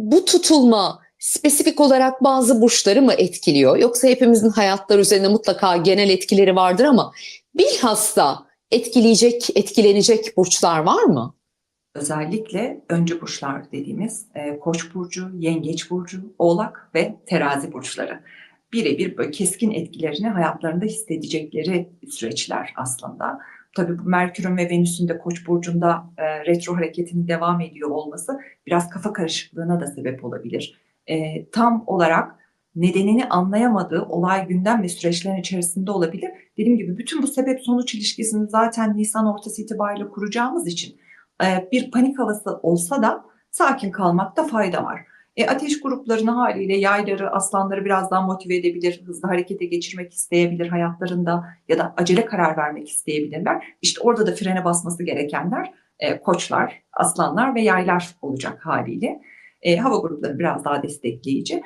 bu tutulma spesifik olarak bazı burçları mı etkiliyor? Yoksa hepimizin hayatları üzerinde mutlaka genel etkileri vardır ama bilhassa etkileyecek, etkilenecek burçlar var mı? Özellikle öncü burçlar dediğimiz e, Koç burcu, Yengeç burcu, Oğlak ve Terazi burçları birebir keskin etkilerini hayatlarında hissedecekleri süreçler aslında. Tabii bu Merkür'ün ve Venüs'ün de Koç burcunda e, retro hareketinin devam ediyor olması biraz kafa karışıklığına da sebep olabilir. E, tam olarak nedenini anlayamadığı olay gündem ve süreçlerin içerisinde olabilir. Dediğim gibi bütün bu sebep sonuç ilişkisini zaten Nisan ortası itibariyle kuracağımız için e, bir panik havası olsa da sakin kalmakta fayda var. E, ateş gruplarını haliyle yayları, aslanları biraz daha motive edebilir, hızlı harekete geçirmek isteyebilir hayatlarında ya da acele karar vermek isteyebilirler. İşte orada da frene basması gerekenler e, koçlar, aslanlar ve yaylar olacak haliyle. E, hava grupları biraz daha destekleyici.